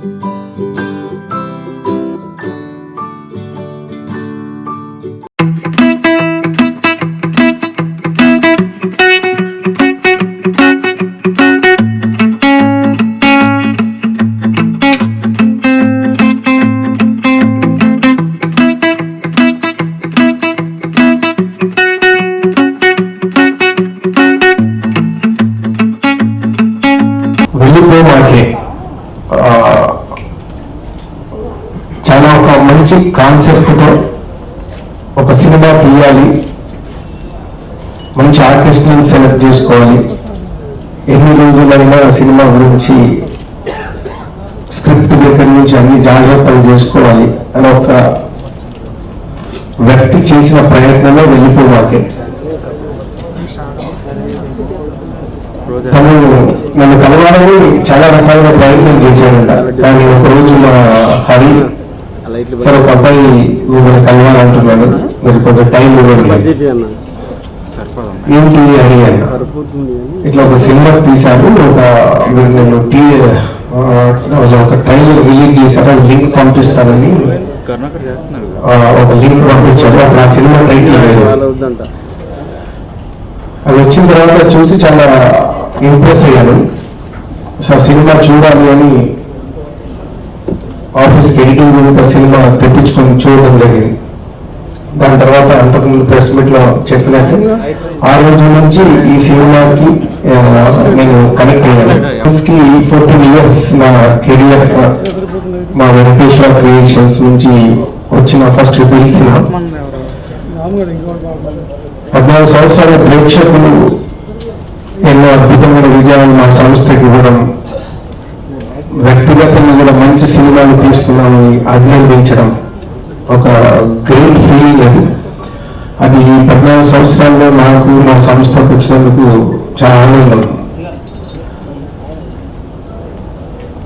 వెళ్ళిపోమాకే మంచి ఆర్టిస్ట్ని సెలెక్ట్ చేసుకోవాలి. ఎన్ని రోజులైనా సినిమా గురించి స్క్రిప్ట్ దగ్గర నుంచి అన్ని జాగ్రత్తలు చేసుకోవాలి. అని ఒక వ్యక్తి చేసిన ప్రయత్నమే వెళ్ళిపోమాకే తను నన్ను కలవాలని చాలా రకాలుగా ప్రయత్నం చేశాడంట. కానీ ఒక రోజు మా హరి సరే ఒక అబ్బాయి మిమ్మల్ని కలవాలంటున్నాను మీరు కొంచెం టైం ఇవ్వండి. ఏంటి అన్న ఇట్లా ఒక సినిమా తీశాను ఒక నేను టీ ఒక ట్రైలర్ రిలీజ్ చేశాను లింక్ పంపిస్తానని. ఒక లింక్ పంపించాడు అప్పుడు ఆ సినిమా టైటిల్ లేదు అది వచ్చిన తర్వాత చూసి చాలా ఇంప్రెస్ అయ్యాను. సో ఆ సినిమా చూడాలి అని ఆఫీస్కి ఎడిటింగ్ ఒక సినిమా తెప్పించుకొని చూడడం జరిగింది. దాని తర్వాత అంతకుముందు ప్రెస్ మీట్లో చెప్పినట్టు ఆ రోజు నుంచి ఈ సినిమాకి నేను కనెక్ట్ అయ్యాను. కి ఫోర్టీన్ ఇయర్స్ నా కెరియర్ మా వెంకటేశ్వర క్రియేషన్స్ నుంచి వచ్చిన ఫస్ట్ రిలీజ్ సినిమా పద్నాలుగు సంవత్సరాల ప్రేక్షకులు ఎన్నో అద్భుతమైన విజయాలు మా సంస్థకి ఇవ్వడం వ్యక్తిగతంగా కూడా మంచి సినిమాలు తీస్తున్నామని అభినందించడం. ఒక గ్రేట్ ఫీలింగ్ అది. అది ఈ పద్నాలుగు సంవత్సరాల్లో నాకు మా సంస్థకు వచ్చినందుకు చాలా ఆనందం.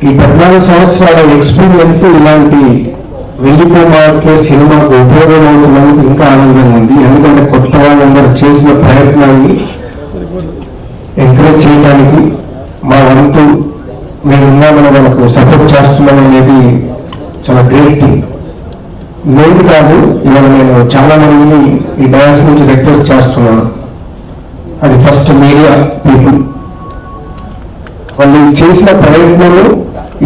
ఈ పద్నాలుగు సంవత్సరాల ఎక్స్పీరియన్స్ ఇలాంటి వెళ్ళిపోమాకే సినిమాకు ఉపయోగం అవుతున్నందుకు ఇంకా ఆనందంగా ఉంది. ఎందుకంటే కొత్త వాళ్ళందరూ చేసిన ప్రయత్నాన్ని ఎంకరేజ్ చేయడానికి మా వంతు మేము ఉన్నామని వాళ్ళకు సపోర్ట్ చేస్తున్నాం అనేది చాలా గ్రేట్ థింగ్ లేదు కాదు ఇవాళ నేను చాలా మందిని ఈ డయాస్ నుంచి రిక్వెస్ట్ చేస్తున్నాను. అది ఫస్ట్ మీడియా పీపుల్. వాళ్ళు చేసిన ప్రయత్నాలు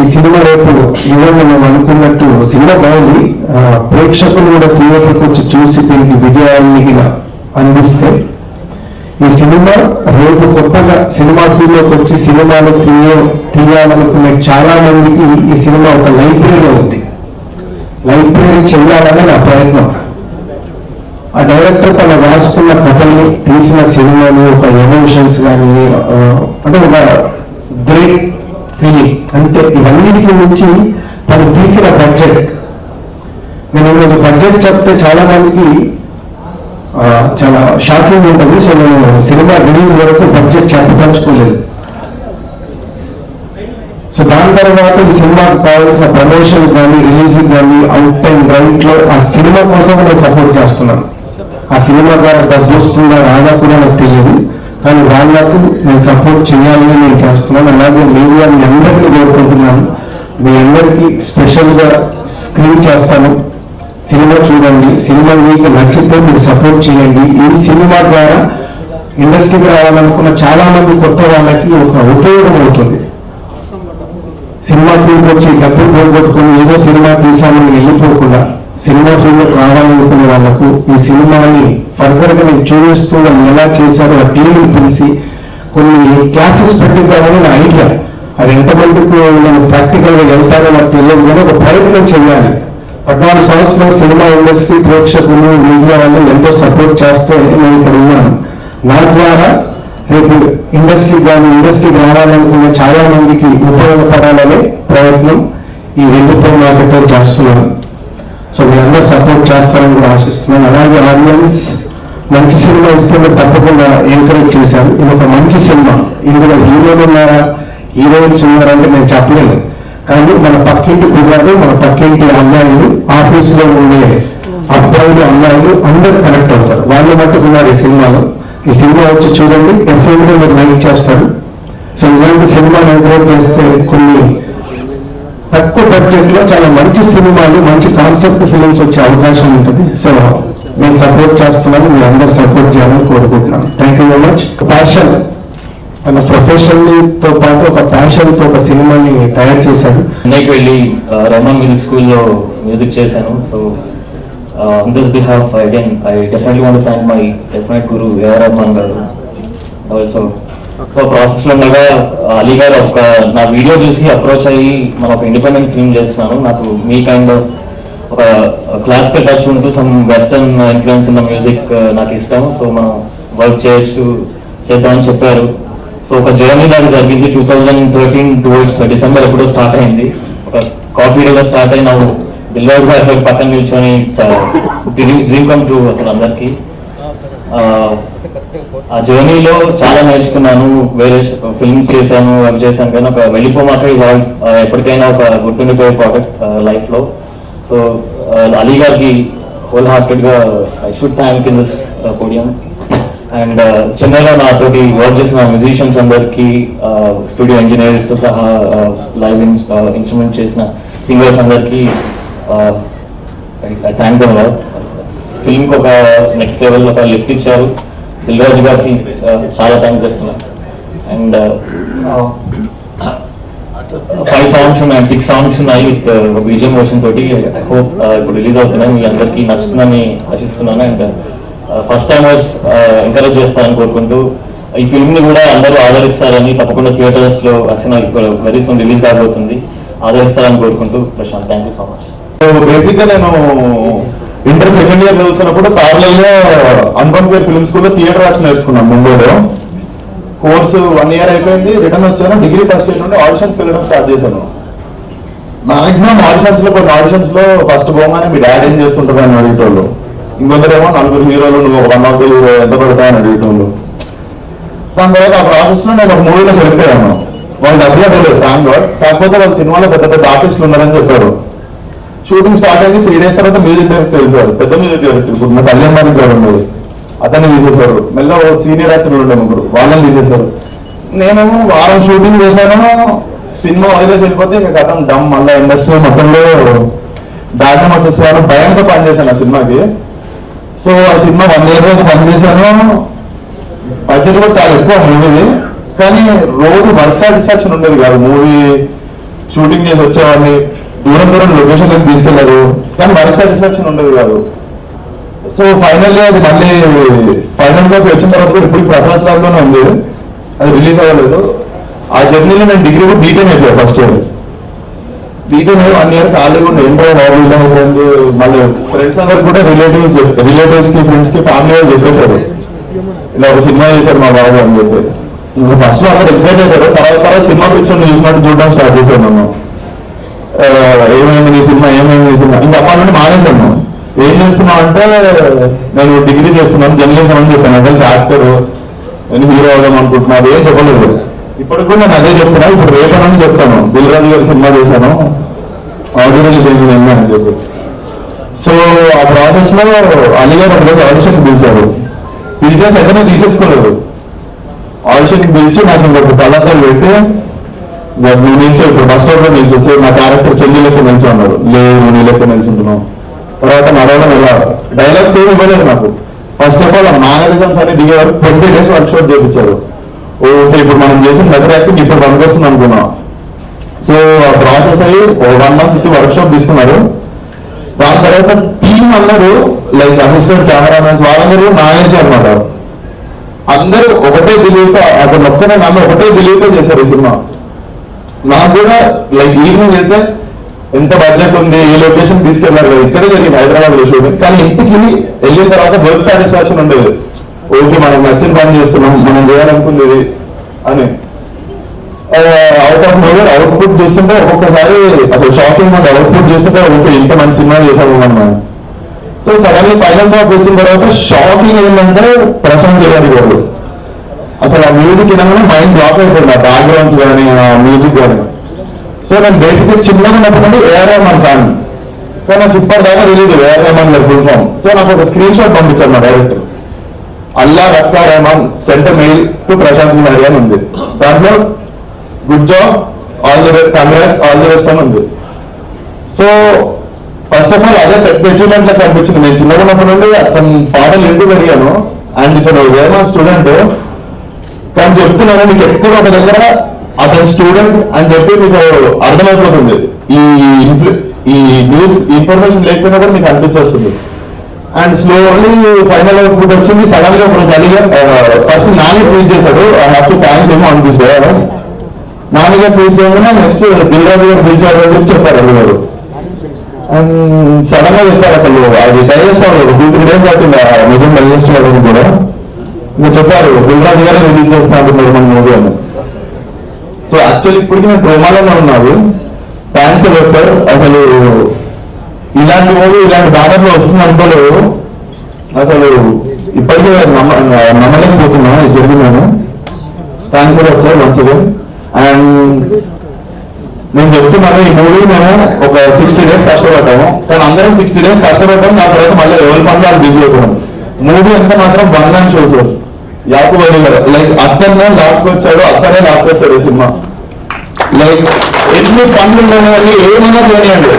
ఈ సినిమా రేపు నిజంగా మేము అనుకున్నట్టు సినిమా బాగుంది. ప్రేక్షకులు కూడా థియేటర్కి వచ్చి చూసి దీనికి విజయాన్ని అందిస్తే ఈ సినిమా రేపు కొత్తగా సినిమా ఫీల్డ్లోకి వచ్చి సినిమాలు తీయ తీయాలనుకునే చాలా మందికి ఈ సినిమా ఒక లైబ్రరీలో ఉంది. లైబ్రరీ చేయాలని నా ప్రయత్నం. ఆ డైరెక్టర్ తన రాసుకున్న కథల్ని తీసిన సినిమాని ఒక ఎమోషన్స్ కానీ అంటే ఒక గ్రేట్ ఫీలింగ్. అంటే ఇవన్నిటికి మించి తను తీసిన బడ్జెట్. నేను ఈరోజు బడ్జెట్ చెప్తే చాలా మందికి చాలా షాకింగ్ ఉంటుంది. సో నేను సినిమా రిలీజ్ వరకు బడ్జెట్ చెప్పదలుచుకోలేదు. తర్వాత ఈ సినిమాకు కావాల్సిన ప్రమోషన్ కానీ రిలీజ్ కానీ అవుట్ అండ్ రైట్లో ఆ సినిమా కోసం నేను సపోర్ట్ చేస్తున్నాను. ఆ సినిమా ద్వారా డబ్బు వస్తుందా రాదా కూడా నాకు తెలియదు. కానీ వాళ్ళకు నేను సపోర్ట్ చేయాలని నేను చేస్తున్నాను. అలాగే మీడియా మీ అందరికీ కోరుకుంటున్నాను. మీ అందరికీ స్పెషల్గా స్క్రీన్ చేస్తాను. సినిమా చూడండి. సినిమా మీకు నచ్చితే మీరు సపోర్ట్ చేయండి. ఈ సినిమా ద్వారా ఇండస్ట్రీకి రావాలనుకున్న చాలా మంది కొత్త వాళ్ళకి ఒక ఉపయోగం అవుతుంది. సినిమా ఫీల్డ్ వచ్చి డబ్బులు పోగొట్టుకుని ఏదో సినిమా తీసామని వెళ్ళిపోకుండా సినిమా ఫీల్డ్ రావాలనుకునే వాళ్ళకు ఈ సినిమాని ఫర్దర్గా నేను చూపిస్తూ వాళ్ళు ఎలా చేశారో ఆ టీంని పిలిచి కొన్ని క్లాసెస్ పెట్టిద్దామని నా ఐడియా అది ఎంతమందికి నేను ప్రాక్టికల్గా వెళ్తారో నాకు తెలియదు కానీ ఒక ప్రయత్నం చేయాలి. పద్నాలుగు సంవత్సరాలు సినిమా ఇండస్ట్రీ ప్రేక్షకులు మీడియా వాళ్ళు ఎంతో సపోర్ట్ చేస్తే నేను ఇక్కడ ఉన్నాను. నా ద్వారా రేపు ఇండస్ట్రీ కానీ ఇండస్ట్రీకి రావాలనుకున్న చాలా మందికి ఉపయోగపడాలనే ప్రయత్నం ఈ రెండు మార్కెట్తో చేస్తున్నాను. సో మీ అందరూ సపోర్ట్ చేస్తారని కూడా ఆశిస్తున్నాను. అలాగే ఆడియన్స్ మంచి సినిమా ఇస్తే మీరు తప్పకుండా ఎంకరేజ్ చేశారు. ఇది ఒక మంచి సినిమా. ఇందులో హీరోలు ఉన్నారా? హీరోయిన్స్ ఉన్నారా అంటే నేను చెప్పలేను కానీ మన పక్కింటి కుర్రాడు మన పక్కింటి అమ్మాయిలు ఆఫీసులో ఉండే అబ్బాయిలు అమ్మాయిలు అందరూ కనెక్ట్ అవుతారు. వాళ్ళు మట్టుకున్నారు ఈ సినిమాలో. ఈ సినిమా వచ్చి చూడండి. డెఫినెట్ మీరు లైక్ చేస్తారు. సో ఇలాంటి సినిమాని ఎంకరేజ్ చేస్తే కొన్ని తక్కువ బడ్జెట్లో చాలా మంచి సినిమాలు మంచి కాన్సెప్ట్ ఫిలిమ్స్ వచ్చే అవకాశం ఉంటుంది. సో నేను సపోర్ట్ చేస్తున్నాను. మీ అందరు సపోర్ట్ చేయాలని కోరుకుంటున్నాను. Thank you very much passion తన ప్రొఫెషన్తో పాటు ఒక ప్యాషన్తో ఒక సినిమాని తయారు చేశాడు. చెన్నైకి వెళ్ళి రమణ మ్యూజిక్ స్కూల్లో మ్యూజిక్ చేశాను. So on this behalf again I definitely want thank my definite guru AR Rahman garu also so ప్రాసెస్లో ఉండగా అలీ గారు ఒక నా వీడియో చూసి అప్రోచ్ అయ్యి మనం ఒక ఇండిపెండెంట్ ఫిల్మ్ చేస్తున్నాను. నాకు మీ కైండ్ ఆఫ్ ఒక క్లాసికల్ టచ్ ఉంటూ సమ్ వెస్టర్న్ ఇన్ఫ్లుయెన్స్ ఉన్న మ్యూజిక్ నాకు ఇష్టం. సో మనం వర్క్ చేయొచ్చు చేద్దామని చెప్పారు. సో ఒక జర్నీ లాగా జరిగింది. Two thousand thirteen towards December ఎప్పుడో స్టార్ట్ అయింది. ఒక కాఫీ డేలో స్టార్ట్ అయిన దిల్వాజ్ గారి పక్కన నిల్చొని డ్రీమ్ కమ్ ట్రూ అసలు అందరికి. ఆ జర్నీలో చాలా నేర్చుకున్నాను వేరే ఫిల్మ్స్ చేశాను అవి చేశాను కానీ ఒక వెళ్ళిపోమాక ఇస్ ఆల్ ఎప్పటికైనా ఒక గుర్తుండిపోయే ప్రాడక్ట్ లైఫ్లో సో అలీ గారికి whole హార్టెడ్గా I should thank in this podium and చెన్నైలో నాతోటి వర్క్ చేసిన మ్యూజిషియన్స్ అందరికి స్టూడియో ఇంజనీర్స్తో సహా లైవ్ ఇన్స్ట్రుమెంట్ చేసిన సింగర్స్ అందరికి థ్యాంక్ దమ్ ఫిల్మ్ ఫిల్మ్కి ఒక నెక్స్ట్ లెవెల్ ఒక లిఫ్ట్ ఇచ్చారు దిల్రాజు గారికి చాలా థ్యాంక్స్ చెప్తున్నాను అండ్ ఫైవ్ సాంగ్స్ ఉన్నాయి సిక్స్ సాంగ్స్ ఉన్నాయి విత్ బీజియం వర్షన్ తోటి ఐ హోప్ ఇప్పుడు రిలీజ్ అవుతున్నాయి మీ అందరికీ నచ్చుతుందని ఆశిస్తున్నాను. అండ్ ఫస్ట్ టైమర్స్ ఎంకరేజ్ చేస్తారని కోరుకుంటూ ఈ ఫిల్మ్ని కూడా అందరూ ఆదరిస్తారని తప్పకుండా థియేటర్స్లో అసలు వెరీ సూన్ రిలీజ్ కాబోతుంది. ఆదరిస్తారని కోరుకుంటూ Prashanth thank you so much బేసిక్గా నేను ఇంటర్ సెకండ్ ఇయర్ చదువుతున్నప్పుడు పార్లల్లో అనుపమ్ ఫిల్మ్ స్కూల్లో థియేటర్ ఆర్ట్స్ నేర్చుకున్నాను ముంబైలో. కోర్సు వన్ ఇయర్ అయిపోయింది రిటర్న్ వచ్చాను డిగ్రీ ఫస్ట్ ఇయర్ నుండి ఆడిషన్స్ వెళ్ళడం స్టార్ట్ చేశాను. మాక్సిమం ఆడిషన్స్లో కొన్ని ఆడిషన్స్లో ఫస్ట్ పోగానే మీ డాడీ ఏం చేస్తుంటారు అని అడిగేటోళ్ళు. ఇంకొందరేమో నలుగురు హీరోలు నువ్వు వన్ ఆఫ్ ద హీరో ఎంత పడతావు అని అడిగేటోళ్ళు. దాని తర్వాత ఆ ప్రాసెస్లో నేను ఒక మూవీలో సెలెక్ట్ వాళ్ళు డబ్బులు అడగలేదు థ్యాంక్ గాడ్ కాకపోతే వాళ్ళ సినిమాలో పెద్ద పెద్ద ఆర్టిస్టులు ఉన్నారని చెప్పారు. షూటింగ్ స్టార్ట్ అయింది. త్రీ డేస్ తర్వాత మ్యూజిక్ డైరెక్టర్ వెళ్ళిపోయారు పెద్ద మ్యూజిక్ డైరెక్టర్ ఇప్పుడు మా కళ్యాణ్ మారి గారు ఉండేది. అతన్ని తీసేశారు. మెల్ల సీనియర్ యాక్టర్ ఉండే ముగ్గురు. వాళ్ళని తీసేశారు. నేను వారం షూటింగ్ చేశాను. సినిమా వదిలేసి వెళ్ళిపోతే ఇక కథం డమ్ మళ్ళీ ఇండస్ట్రీ మొత్తంలో డాక్టర్ వచ్చేసాను భయంతో పనిచేశాను ఆ సినిమాకి. సో ఆ సినిమా వన్ ఇయర్ పని పనిచేశాను బడ్జెట్ కూడా చాలా ఎక్కువ మూవీది కానీ రోజు వర్క్ సాటిస్ఫాక్షన్ ఉండేది కాదు. మూవీ షూటింగ్ చేసి వచ్చేవాడిని. దూరం దూరం లొకేషన్లకు తీసుకెళ్ళారు. కానీ వర్క్ సాటిస్ఫాక్షన్ ఉండదు కాదు. సో ఫైనల్లీ అది మళ్ళీ ఫైనల్లోకి వచ్చిన తర్వాత కూడా ఇప్పుడు ప్రసాద్ ల్యాబ్లోనే ఉంది. అది రిలీజ్ అవ్వలేదు. ఆ జర్నీలో నేను డిగ్రీ కూడా బీటెన్ అయిపోయాను first year beaten one year college కూడా ఏంటో బాబు ఇలా మళ్ళీ ఫ్రెండ్స్ అందరు కూడా రిలేటివ్స్ రిలేటివ్స్కి ఫ్రెండ్స్కి ఫ్యామిలీ వాళ్ళు చెప్పేశారు. ఇలా ఒక సినిమా చేశారు మా బాబు అని చెప్పి. ఇంకా ఫస్ట్లో అందరు ఎక్సైట్ అవుతారు తర్వాత తర్వాత సినిమా పిక్చర్ చూసినట్టు చూడడం స్టార్ట్ చేశాను నన్ను. ఏమైంది? నీ సినిమా ఏమైంది నీ సినిమా. ఇంకా అప్పటి నుండి మానేశాను. ఏం చేస్తున్నావు అంటే నేను డిగ్రీ చేస్తున్నాను జర్నలిజం అని చెప్పాను. అదే యాక్టర్ నేను హీరో అవుదాం అనుకుంటున్నాను ఏం చెప్పలేదు. ఇప్పటికి కూడా నేను అదే చెప్తున్నా. ఇప్పుడు రేపటి చెప్తాను. దిల్ రాజు గారి సినిమా చేశాను. ఆడియో రిలీజ్ అయింది నిన్న అని చెప్పి. సో ఆ ప్రాసెస్లో అలీ గారు ఒకరోజు ఆడిషన్ పిలిచారు. పిలిచేసి వెంటనే తీసేసుకోలేదు. ఆడిషన్ పిలిచి నాకు ఇంకొక కళ్ళద్దాలు పెట్టి నువ్వు నిల్చో ఇప్పుడు బస్ స్టాప్లో నిలిచేసి నా క్యారెక్టర్ చెల్లి లెక్క నిల్చో అన్నారు లేదు నీ లెక్క నిలిచింటున్నావు తర్వాత నడవడం ఎలా డైలాగ్స్ ఏమి ఇవ్వలేదు నాకు. ఫస్ట్ ఆఫ్ ఆల్ ఆ మేనరిజమ్స్ అని దిగే వరకు ట్వంటీ డేస్ వర్క్ షాప్ చేయించారు ఓకే ఇప్పుడు మనం చేసిన దగ్గర యాక్టింగ్ ఇప్పుడు పనికొస్తుంది అనుకున్నాం. సో ఆ ప్రాసెస్ అయ్యి వన్ మంత్ వర్క్ షాప్ తీసుకున్నారు. దాని తర్వాత టీం అన్నారు లైక్ అసిస్టెంట్ కెమెరామెన్స్ వాళ్ళందరూ నా అనమాట అందరూ ఒకటే బిలీవ్తో అతను ఒక్కనే నన్ను ఒకటే బిలీవ్తో చేశారు ఈ సినిమా. నాకు కూడా లైక్ ఈవినింగ్ వెళ్తే ఎంత బడ్జెట్ ఉంది ఏ లొకేషన్ తీసుకెళ్ళారు కదా ఇక్కడే జరిగింది హైదరాబాద్లో షూటింగ్. కానీ ఇంటికి వెళ్ళిన తర్వాత వర్క్ సాటిస్ఫాక్షన్ ఉండేది. ఓకే మనకు నచ్చిన పని చేస్తున్నాం మనం చేయాలనుకుంది ఇది అని అవుట్ ఆఫ్ నోవేర్ అవుట్పుట్ చేస్తుంటే ఒక్కొక్కసారి అసలు షాకింగ్ మనం అవుట్పుట్ చేస్తుంటే ఓకే ఇంత మంచి సినిమా చేసాము మనం. సో సడన్లీ ఫైనల్ టాప్ వచ్చిన తర్వాత షాకింగ్ ఏంటంటే ప్రశాంత్ గారి గారు అసలు ఆ మ్యూజిక్ వినగానే మైండ్ బ్లాక్ అయిపోయింది ఆ బ్యాక్గ్రౌండ్స్ కానీ ఆ మ్యూజిక్ కానీ సో నేను బేసిక్గా చిన్నగా ఉన్నప్పుడు ఏఆర్ రెహమాన్ ఫ్యాన్ కానీ నాకు ఇప్పటిదాకా తెలియదు ఏఆర్ రెహమాన్ గారి ఫుల్ ఫామ్ సో నాకు ఒక స్క్రీన్ షాట్ పంపించారు మా director Allah Rakha Rahman sent a mail to Prashanth Kumar అని ఉంది. దాంట్లో good job all the congrats all the best అని ఉంది. సో ఫస్ట్ ఆఫ్ ఆల్ అదే పెద్ద అచీవ్మెంట్ లాగా అనిపించింది. నేను చిన్నగా ఉన్నప్పటి నుండి అతను పాటలు ఇంటూ పెరిగాను. అండ్ ఇప్పుడు వేరే స్టూడెంట్ తను చెప్తున్నాను మీకు ఎప్పుడు ఒక దగ్గర అతని స్టూడెంట్ అని చెప్పి మీకు అర్థమైపోతుంది. ఈ ఈ న్యూస్ ఇన్ఫర్మేషన్ లేకపోయినా కూడా మీకు అనిపించేస్తుంది. అండ్ స్లోలీ ఫైనల్ ఇప్పుడు వచ్చింది సడన్గా ఇప్పుడు జరిగా ఫస్ట్ నాని ట్వీట్ చేశాడు. I have to thank him అని దిస్ నానిగా ట్వీట్ చేయకుండా నెక్స్ట్ దిల్రాజు గారు పిలిచారు అని చెప్పి చెప్పారు అది గారు అండ్ సడన్గా చెప్పారు అసలు అది డైజెస్ట్ అవ్వలేదు టూ త్రీ డేస్ పట్టింది నిజం డైజెస్ట్ అవ్వడం కూడా. ఇంకా చెప్పారు దిల్రాజు గారు రిలీజ్ చేస్తా అంటున్నారు మన మూవీ అని సో యాక్చువల్లీ ఇప్పటికి నేను ప్రోమాలోనే ఉన్నాను థ్యాంక్స్ సార్ అసలు ఇలాంటి మూవీ ఇలాంటి బ్యానర్లో వస్తుంది అనుకోలేదు. అసలు ఇప్పటికే నమ్మ నమ్మలేకపోతున్నాను ఇది జరిగిందని. థ్యాంక్స్ అలాట్ సార్ మంచిది అండ్ నేను చెప్తున్నాను ఈ మూవీ మేము ఒక సిక్స్టీ డేస్ కష్టపడ్డాము. కానీ అందరం సిక్స్టీ డేస్ కష్టపడ్డాము నా తర్వాత మళ్ళీ ఎవరి పనులు వాళ్ళు బిజీ అయిపోయాం మూవీ అంతా మాత్రం వన్ మ్యాన్ షో సార్ యాకు లైక్ అతన్నే లాక్కొచ్చాడు అతనే లాక్కొచ్చాడు ఈ సినిమా. లైక్ ఎన్ని పనులు ఉన్నాయి ఏమైనా చేయనియండి.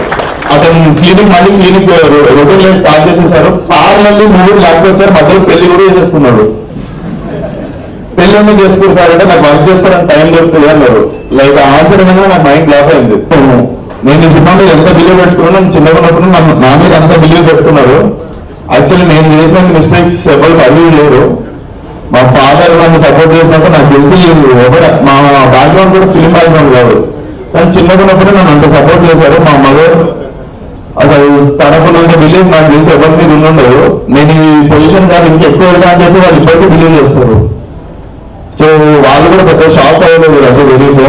అతను క్లినిక్ మళ్ళీ క్లినిక్ రొటీన్ లైఫ్ స్టార్ట్ చేసేసారు. పార్లర్లీ మూడు లాక్కొచ్చారు. మధ్యలో పెళ్ళి కూడా చేసేసుకున్నాడు. పెళ్ళి ఎందుకు చేసుకోరు సార్ అంటే నాకు వర్క్ చేసుకోవడానికి టైం దొరుకుతుంది అన్నారు లైక్ ఆన్సర్ అనేది నాకు మైండ్ బ్లాక్ అయింది. నేను ఈ సినిమా ఎంత బిలీవ్ పెట్టుకున్నాను చిన్నగా ఉన్నప్పుడు నా మీద అంత బిలీవ్ పెట్టుకున్నారు యాక్చువల్లీ నేను చేసిన మిస్టేక్స్ ఎవరు అవి లేరు గారు నన్ను సపోర్ట్ చేసినప్పుడు నాకు తెలిసి ఎవరు మా బ్యాక్గ్రౌండ్ కూడా ఫిలిం బ్యాక్గ్రౌండ్ కాదు. కానీ చిన్నప్పుడు నన్ను అంత సపోర్ట్ చేశారు. మా మదర్ అసలు తనకున్నంత బిలీవ్ నాకు తెలిసి ఎవరి మీద ఉండదు. నేను ఈ పొజిషన్ కాదు ఇంకెక్కువ వెళ్తా అని చెప్పి వాళ్ళు ఇప్పటికీ బిలీవ్ చేస్తారు. సో వాళ్ళు కూడా పెద్ద షాక్ అవ్వలేదు అంటే తెలియదు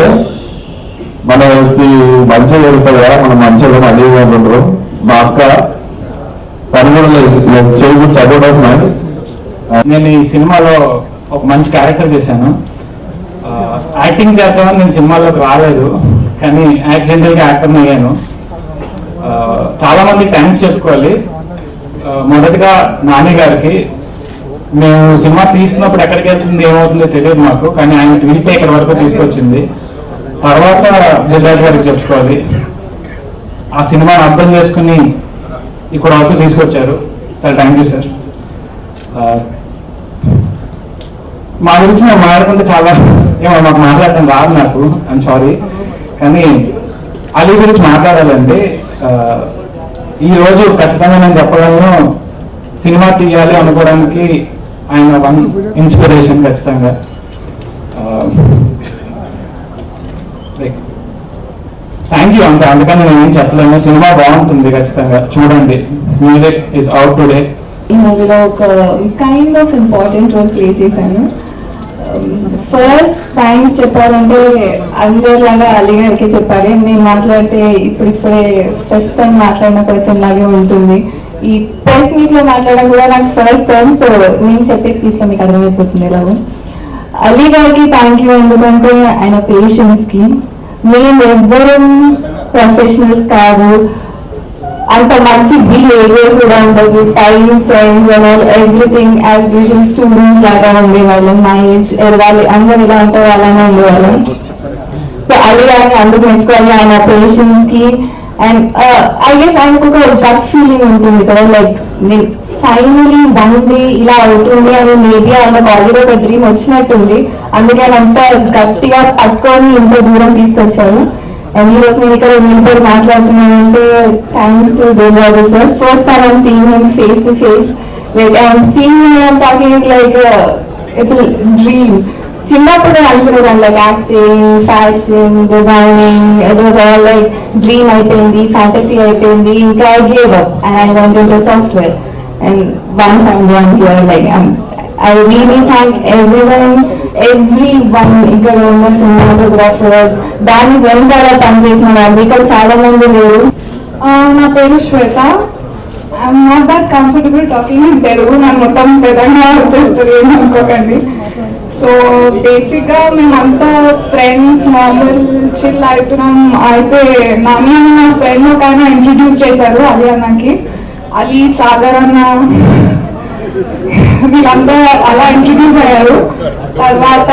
మనకి మంచిగా జరుగుతుంది కదా మనం మంచిగా అదే అనుకుంటారు. మా అక్క తను కూడా సేవ్ గుడ్ సపోర్ట్ ఆఫ్ నేను ఈ సినిమాలో ఒక మంచి క్యారెక్టర్ చేశాను. యాక్టింగ్ చేద్దామని నేను సినిమాలోకి రాలేదు కానీ యాక్సిడెంటల్గా యాక్టర్ అయ్యాను. చాలామంది చాలా మంది థ్యాంక్స్ చెప్పుకోవాలి. మొదటిగా మొదటగా నాని గారికి మేము సినిమా తీసినప్పుడు ఎక్కడికి వెళ్తుంది ఏమవుతుందో తెలియదు మాకు కానీ ఆయన ట్వీట్ ఇక్కడ వరకు తీసుకొచ్చింది. తర్వాత దిల్రాజ్ గారికి చెప్పుకోవాలి. ఆ సినిమాని అర్థం చేసుకుని ఇక్కడ వరకు తీసుకొచ్చారు. సార్ థ్యాంక్ యూ సార్ మా గురించి మేము మాట్లాడుకుంటే చాలా ఏమో మాకు మాట్లాడటం రాదు నాకు. ఐమ్ సారీ కానీ అలీ గురించి మాట్లాడాలండి ఈ రోజు ఖచ్చితంగా నేను చెప్పగలను. సినిమా తీయాలి అనుకోవడానికి ఆయన వన్ ఇన్స్పిరేషన్ ఖచ్చితంగా. థ్యాంక్ యూ అంత. అందుకని నేను ఏం చెప్పలేను. సినిమా బాగుంటుంది ఖచ్చితంగా. చూడండి. మ్యూజిక్ ఇస్ అవుట్ టుడే ఈ మూవీలో ఒక kind of important role play చేశాను. ఫస్ట్ థ్యాంక్స్ చెప్పాలంటే అందరిలాగా అలీ గారికి చెప్పాలి. నేను మాట్లాడితే ఇప్పుడిప్పుడే ఫస్ట్ టైం మాట్లాడిన పర్సన్ లాగే ఉంటుంది. ఈ ప్రెస్ మీట్లో మాట్లాడడం కూడా నాకు ఫస్ట్ టైం సో నేను చెప్పే స్పీచ్లో మీకు అర్థమైపోతుంది ఎలాగో. అలీ గారికి థ్యాంక్ యూ ఎందుకంటే ఆయన పేషెన్స్కి. మేము ఎవ్వరం ప్రొఫెషనల్స్ కాదు. అంత మంచి బిహేవియర్ కూడా ఉండదు. Time friends and everything as usual students లాగా ఉండేవాళ్ళం. మా ఏజ్ వాళ్ళు అందరు ఇలా ఉంటే వాళ్ళనే ఉండేవాళ్ళం. సో అది కానీ అందుకు మెచ్చుకోవాలి ఆయన పేషెంట్స్కి. అండ్ ఐ గెస్ ఆయనకు ఒక గట్ ఫీలింగ్ ఉంటుంది కదా లైక్ నేను ఫైనలీ వన్ ఇలా అవుతుంది అని మేబీ ఆయనకు ఆల్రెడీ ఒక డ్రీమ్ వచ్చినట్టుంది. అందుకే అంతా అంత గట్టిగా పట్టుకొని ఇంత దూరం తీసుకొచ్చాను. ఈ రోజు నేను ఇక్కడ మీతో మాట్లాడుతున్నానంటే thanks to Devaraju sir first time I'm seeing him face to face like I'm seeing him talking is like it's dream చిన్నప్పుడు అనుకునేదాన్ని like acting fashion designing it all like dream అయిపోయింది ఫ్యాంటసీ అయిపోయింది. ఇంకా I gave up and I want to software and one family I'm here like I really thank everyone everyone ఇక్కడ ఉన్న cinematographers దాని వెనకాల పనిచేసిన వాళ్ళు ఇక్కడ చాలా మంది లేరు నా పేరు శ్వేత. I'm not that comfortable talking in Telugu నాకు మొత్తం తెలంగాణ వచ్చేస్తుంది అనుకోకండి. సో బేసిక్గా మేమంతా ఫ్రెండ్స్ నార్మల్ చిల్ అవుతున్నాం అయితే నాని నా ఫ్రెండ్ ఒక ఆయన ఇంట్రడ్యూస్ చేశారు అలీ అన్నకి. అలీ సాగర్ అన్న వీళ్ళంతా అలా ఇంట్రడ్యూస్ అయ్యారు. తర్వాత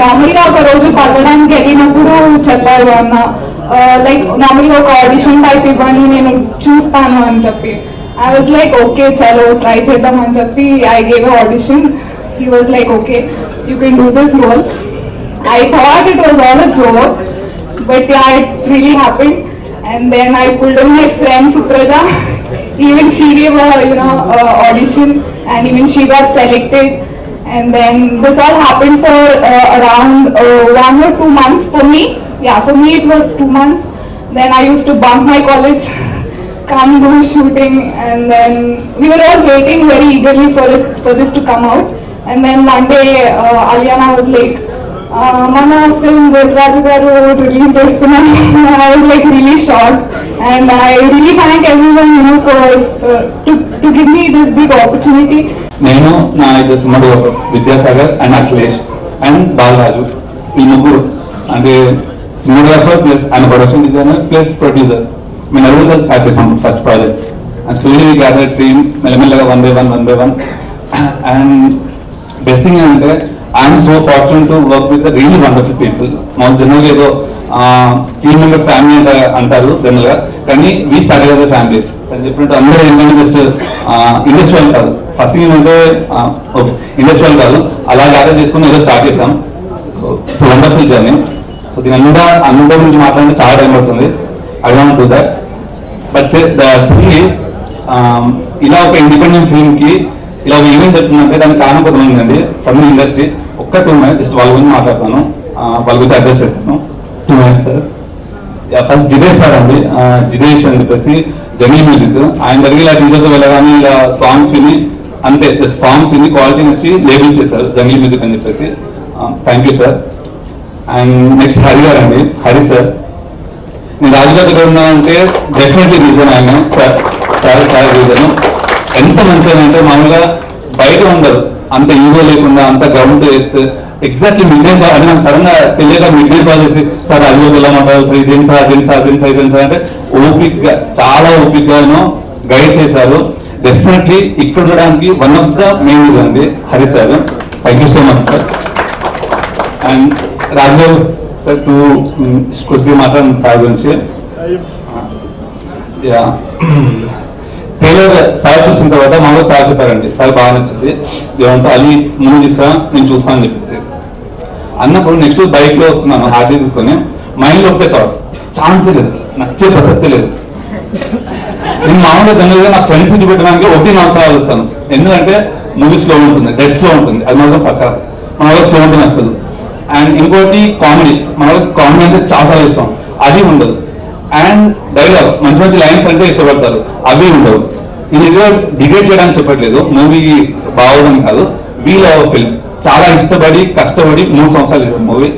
మామూలుగా ఒక రోజు కలవడానికి వెళ్ళినప్పుడు చెప్పారు అన్న లైక్ నార్మల్గా ఒక ఆడిషన్ టైప్ ఇవ్వండి నేను చూస్తాను అని చెప్పి. ఐ వాజ్ లైక్ ఓకే చలో ట్రై చేద్దాం అని చెప్పి I gave audition he was like okay you can do this role I thought it was all a joke but yeah, it really happened. And then I pulled in my friend even she gave a you know a audition, and even she got selected. And then this all happened for uh, around uh, one or two months for me. Yeah, for me it was two months. Then I used to bunk my college, come do shooting, and then we were all waiting very eagerly for this for this to come out. And then one day, uh, Aliana was uh, మన film Raju garu release చేస్తున్నారు I was like really short and I really thank every one you for to give me this big opportunity నేను నా ఇద్దరు cinematographer Vidyasagar and Akhilesh and Balaraju ఈ ముగ్గురు. అంటే cinematographer plus ఆయన production designer plus producer మేము నలుగురు start చేసాం first project and story gather team మెల్లమెల్లగా one by one one by one and best thing ఏంటంటే I'm so fortunate to work with really wonderful people మాకు general ఏదో team members family అంటే అంటారు జనరల్గా. కానీ వీ స్టార్ట్ యాజ్ ఫ్యామిలీ అని చెప్పినట్టు అందరూ ఏంటంటే జస్ట్ ఇండస్ట్రియల్ కాదు. ఫస్ట్ థింగ్ ఏంటంటే ఓకే ఇండస్ట్రియల్ కాదు. అలా గ్యాదర్ చేసుకుని ఏదో స్టార్ట్ చేసాం సో వండర్ఫుల్ జర్నీ సో దీని అంతా అందరి గురించి మాట్లాడితే చాలా టైం పడుతుంది. I don't do that but the thing is ఇలా ఒక ఇండిపెండెంట్ ఫిల్మ్కి ఇలా ఒక ఈవెంట్ వచ్చిందంటే దానికి కారణం కొంతమంది అండి ఫ్రమ్ ఇండస్ట్రీ ఒక్క టూ మినిట్స్ జస్ట్ వాళ్ళ గురించి మాట్లాడతాను. వాళ్ళ గురించి అడ్రస్ చేస్తాను. Two minutes sir first Jidesh sir అండి. జిదేష్ అని చెప్పేసి జమీ మ్యూజిక్. ఆయన దగ్గర ఇలా టీచర్తో వెళ్ళగానే ఇలా సాంగ్స్ విని అంతే సాంగ్స్ విని క్వాలిటీ నచ్చి లేబుల్ చేశారు జంగీ మ్యూజిక్ అని చెప్పేసి. Thank you sir and next Hari గారు అండి. హరి సార్ నేను రాజుగారి దగ్గర ఉన్నానంటే డెఫినెట్లీ రీజన్ ఆయన. సార్ సార్ సార్ రీజన్ ఎంత మంచిగా అంటే మామూలుగా బయట ఉండదు అంత ఈగో లేకుండా అంత గ్రౌండ్ ఎత్ ఎగ్జాక్ట్లీ మిడ్ డే అది నాకు సడన్గా తెలియక మిడ్ కాల్ చేసి సార్ అది వెళ్ళమంటారు సార్? ఇదేం సార్? అదేం సార్ అదేం సార్? ఇదేం సార్? అంటే ఓపిక్గా చాలా ఓపిక్ గాను గైడ్ చేశారు. డెఫినెట్లీ ఇక్కడ ఉండడానికి వన్ ఆఫ్ ద మెయిన్ అండి Hari sir. Thank you so much sir and Rajababu sir too కొద్దిగా మాత్రం సార్ గురించి. యా ట్రైలర్ సార్ చూసిన తర్వాత మామూలుగా సార్ చెప్పారండి సార్ బాగా నచ్చింది. ఏమంటే అది ముందు తీసుకురా నేను చూస్తాను అని చెప్పేసి. అన్నప్పుడు నెక్స్ట్ బైక్లో వస్తున్నాను హార్డీ తీసుకొని. మైండ్లో ఒకటే థాట్ ఛాన్స్ లేదు నచ్చే ప్రసక్తి లేదు. నేను మామూలుగా జనరల్గా నా ఫ్రెండ్స్ నుంచి పెట్టడానికి ఒకటి నాలుగు సార్లు వస్తాను ఎందుకంటే మూవీ స్లో ఉంటుంది డెడ్ స్లో ఉంటుంది అది మాత్రం పక్క. మన వాళ్ళకి స్లో ఉంటుంది నచ్చదు. అండ్ ఇంకోటి కామెడీ మన వాళ్ళకి కామెడీ అంటే చాలా ఇష్టం. అది ఉండదు. అండ్ డైలాగ్స్ మంచి మంచి లైన్స్ అంటే ఇష్టపడతారు. అవి ఉండవు. ఇది ఏదో డిగ్రేడ్ చేయడానికి చెప్పట్లేదు. మూవీ బాగోదని కాదు. వీ లవ్ ఫిల్మ్ చాలా ఇష్టపడి కష్టపడి మూడు సంవత్సరాలు చేసాం మూవీ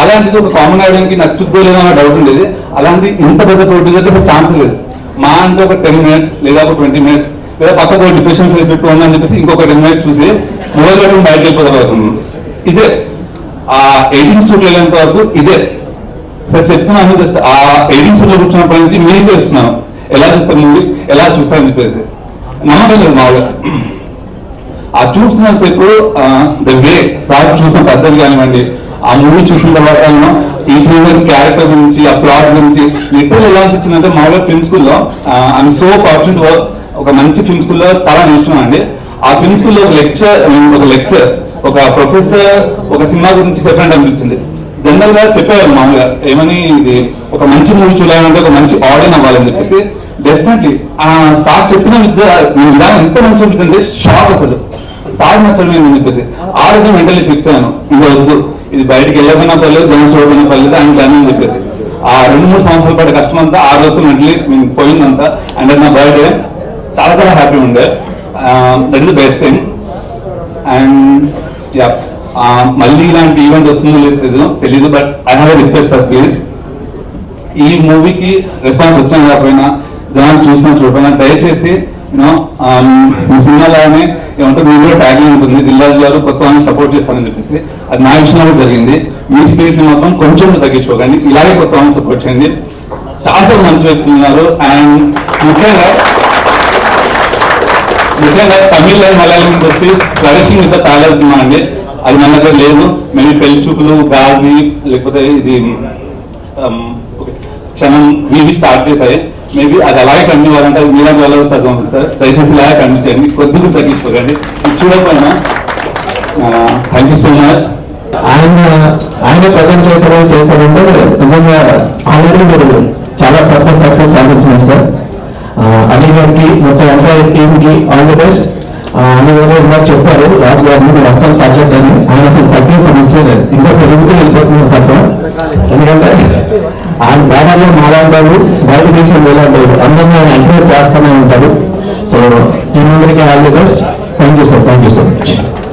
అలాంటిది ఒక కామన్ ఆడియన్కి నచ్చుద్దో లేదో అన్న డౌట్ ఉండేది. అలాంటి ఇంత పెద్ద ప్రొడ్యూసర్ అసలు ఛాన్స్ లేదు. మా అంటే ఒక టెన్ మినిట్స్ లేదా ఒక ట్వంటీ మినిట్స్ లేదా పక్కకు డిప్రెషన్ ఫేస్ పెట్టుకోండి అని చెప్పేసి ఇంకొక టెన్ మినిట్స్ చూసి మొదలు పెట్టడం బయటకు వెళ్ళిపోతారు. ఇదే. ఆ ఎయిటీన్ స్టూడియో వెళ్ళేంత వరకు ఇదే. చెప్తున్నాను జస్ట్ ఆ ఎడిషన్లో కూర్చున్నప్పటి నుంచి మీకు చేస్తున్నాను ఎలా చూస్తారు మూవీ ఎలా చూస్తారని చెప్పేసి. నమ్మకం లేదు మామూలుగా. ఆ చూస్తున్న సేపు ద వే సార్ చూసిన పద్ధతి కానివ్వండి ఆ మూవీ చూసిన తర్వాత ఈ చిన్న క్యారెక్టర్ గురించి ఆ ప్లాట్ గురించి లిటరల్ ఎలా అనిపించింది అంటే మామూలుగా ఫిల్మ్ స్కూల్లో ఐఎమ్ సో ఫార్చునేట్ ఒక మంచి ఫిల్మ్ స్కూల్లో చాలా నేర్చుకున్నాను అండి. ఆ ఫిల్మ్ స్కూల్లో ఒక లెక్చర్ ఒక లెక్చర్ ఒక ప్రొఫెసర్ ఒక సినిమా గురించి చెప్పినట్టు అనిపించింది. జనరల్గా చెప్పేవాళ్ళు మామూలుగా ఏమని ఇది ఒక మంచి మూవీ చూడాలంటే ఒక మంచి ఆడియన్ అవ్వాలని చెప్పేసి. డెఫినెట్లీ ఆ సార్ చెప్పిన విద్య విధానం ఎంత మంచి ఉంటుందంటే షాక్ అసలు. సార్ నచ్చడం ఏంటని చెప్పేసి. ఆ రోజు మెంటలీ ఫిక్స్ అయ్యాను. ఇది వద్దు. ఇది బయటకు వెళ్ళకపోయినా పర్లేదు జనం చూడకపోయినా పర్లేదు అని దాని అని చెప్పేసి. ఆ రెండు మూడు సంవత్సరాల పాటు కష్టం అంతా ఆ రోజు మెంటలీ పోయిందంతా. అండ్ నా బర్త్డే చాలా చాలా హ్యాపీ ఉండే. That is the best thing and yeah మళ్ళీ ఇలాంటి ఈవెంట్ వస్తుందో లేదు తెలీదు తెలియదు but I have request sir please ఈ మూవీకి రెస్పాన్స్ వచ్చినా కాకపోయినా జనాలు చూసినా చూడకపోయినా దయచేసి యూనో మీ um, సినిమాలోనే ఏమంటే మీ కూడా ట్యాగ్ ఉంటుంది. దిల్లాజ్ గారు కొత్త వాళ్ళని సపోర్ట్ చేస్తారని చెప్పేసి అది నా విషయంలో జరిగింది. మీ స్పిరిట్ మాత్రం కొంచెం తగ్గించుకోకండి. ఇలాగే కొత్త వాళ్ళని సపోర్ట్ చేయండి. చాలా చాలా మంచి వ్యక్తులు ఉన్నారు. అండ్ ముఖ్యంగా ముఖ్యంగా తమిళ అండ్ మలయాళం వచ్చి ఫ్లరిషింగ్ విత్ తాళాల సినిమా అండి. అది మన దగ్గర లేదు. మేబీ పెళ్ళి చూపులు గాజి లేకపోతే ఇది um, క్షణం మీవి స్టార్ట్ చేశాయి. మేబీ అది అలాగే కంటిన్యూ అవ్వాలంటే అది మీలాంటి వాళ్ళు సగం సార్ దయచేసి ఇలాగే కంటిన్యూ చేయండి. కొద్దిగా తగ్గించుకోకండి. ఇది చూడకపోయినా థ్యాంక్ యూ సో మచ్ ఆయన ఆయన ప్రజెంట్ చేశారో చేశారంటే నిజంగా ఆల్రెడీ మీరు చాలా పెద్ద సక్సెస్ సాధించినారు సార్ ఆ, అలీ గారికి మొత్తం ఎంటైర్ టీమ్కి ఆల్ ది బెస్ట్. అని గారు ఇందాక చెప్పారు. రాజు గారిని మీరు అస్సలు తగ్గలేదని ఆయన అసలు తగ్గే సమస్య లేదు. ఇంకా పెరుగుతూ వెళ్ళిపోతున్నారు తప్ప. ఎందుకంటే ఆయన బ్యానర్లో మాలాంటారు బయట దేశం వెళ్ళాంటారు అందరినీ ఆయన ఎంకరేజ్ చేస్తూనే ఉంటాడు. సో టీమ్ అందరికీ all the best. Thank you sir thank you so much